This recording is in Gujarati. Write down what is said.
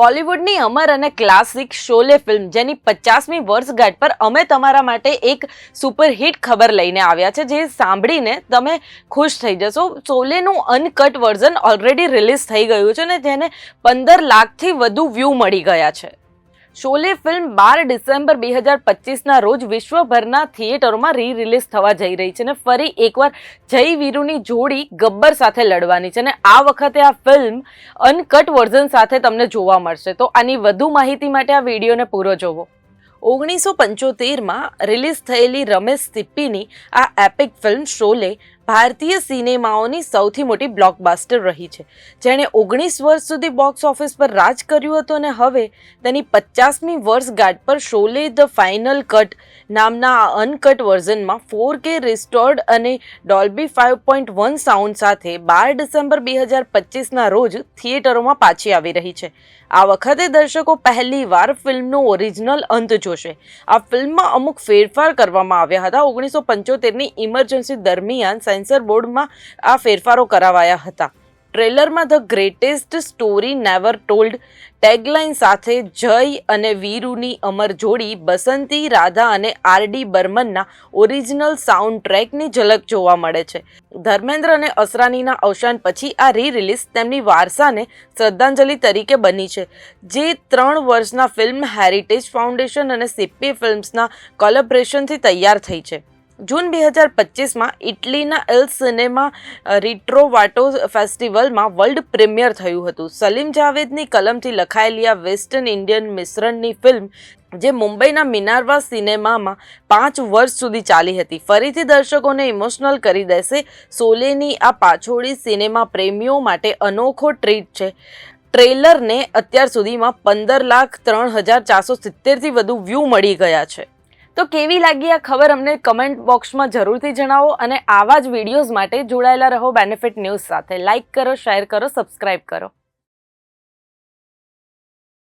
બોલિવૂડની અમર અને ક્લાસિક શોલે ફિલ્મ, જેની પચાસમી વર્ષગાંઠ પર અમે તમારા માટે એક સુપરહિટ ખબર લઈને આવ્યા છે, જે સાંભળીને તમે ખુશ થઈ જશો. શોલેનું અનકટ વર્ઝન ઓલરેડી રિલીઝ થઈ ગયું છે ને જેને પંદર લાખથી વધુ વ્યૂ મળી ગયા છે. શોલે ફિલ્મ બાર ડિસેમ્બર બે હજાર પચીસના રોજ વિશ્વભરના થિયેટરોમાં રી રિલીઝ થવા જઈ રહી છે અને ફરી એકવાર જય વીરુની જોડી ગબ્બર સાથે લડવાની છે અને આ વખતે આ ફિલ્મ અનકટ વર્ઝન સાથે તમને જોવા મળશે. તો આની વધુ માહિતી માટે આ વિડીયોને પૂરો જોવો. ઓગણીસો પંચોતેરમાં રિલીઝ થયેલી રમેશ સિપ્પીની આ એપિક ફિલ્મ શોલે ભારતીય સિનેમાઓની સૌથી મોટી બ્લોકબાસ્ટર રહી છે. જેણે ઓગણીસ વર્ષ સુધી બોક્સ ઓફિસ પર રાજ કર્યું હતું અને હવે તેની પચાસમી વર્ષગાંઠ પર શોલે ધ ફાઇનલ કટ નામના આ અનકટ વર્ઝનમાં ફોર કે રિસ્ટોર્ડ અને Dolby five point one sound સાથે બાર ડિસેમ્બર બે હજાર પચીસના રોજ થિયેટરોમાં પાછી આવી રહી છે. આ વખતે દર્શકો પહેલીવાર ફિલ્મનો ઓરિજિનલ અંત જોશે. આ ફિલ્મમાં અમુક ફેરફાર કરવામાં આવ્યા હતા. ઓગણીસો પંચોતેરની ઇમરજન્સી દરમિયાન સેન્સર બોર્ડમાં આ ફેરફારો કરાવાયા હતા. ટ્રેલરમાં the greatest story never told tagline સાથે જય અને વીરુની અમર જોડી બસંતી, રાધા અને આર ડી બર્મનના ઓરિજિનલ સાઉન્ડ ટ્રેકની ઝલક જોવા મળે છે. ધર્મેન્દ્ર અને અસરાનીના અવસાન પછી આ રી રિલીઝ તેમની વારસાને શ્રદ્ધાંજલિ તરીકે બની છે. જે ત્રણ વર્ષના ફિલ્મ હેરિટેજ ફાઉન્ડેશન અને સિપ્પી ફિલ્મ્સના કોલેબ્રેશનથી તૈયાર થઈ છે. જૂન બે હજાર પચીસમાં ઇટલીના એલ સિનેમા રિટ્રોવાટો ફેસ્ટિવલમાં વર્લ્ડ પ્રીમિયર થયું હતું. સલીમ જાવેદની કલમથી લખાયેલી આ વેસ્ટર્ન ઇન્ડિયન મિશ્રણની ફિલ્મ, જે મુંબઈના મિનારવા સિનેમામાં પાંચ વર્ષ સુધી ચાલી હતી, ફરીથી દર્શકોને ઇમોશનલ કરી દેશે. સોલેની આ પાછોડી સિનેમા પ્રેમીઓ માટે અનોખો ટ્રીટ છે. ટ્રેલરને અત્યાર સુધીમાં પંદર લાખ ત્રણ હજાર ચારસો સિત્તેરથી વધુ વ્યૂ મળી ગયા છે. તો કેવી લાગી આ ખબર અમને કમેન્ટ બોક્સમાં જરૂરથી જણાવો અને આવા જ વિડીયોઝ માટે જોડાયેલા રહો બેનિફિટ ન્યૂઝ સાથે. લાઇક કરો શેર કરો સબસ્ક્રાઇબ કરો.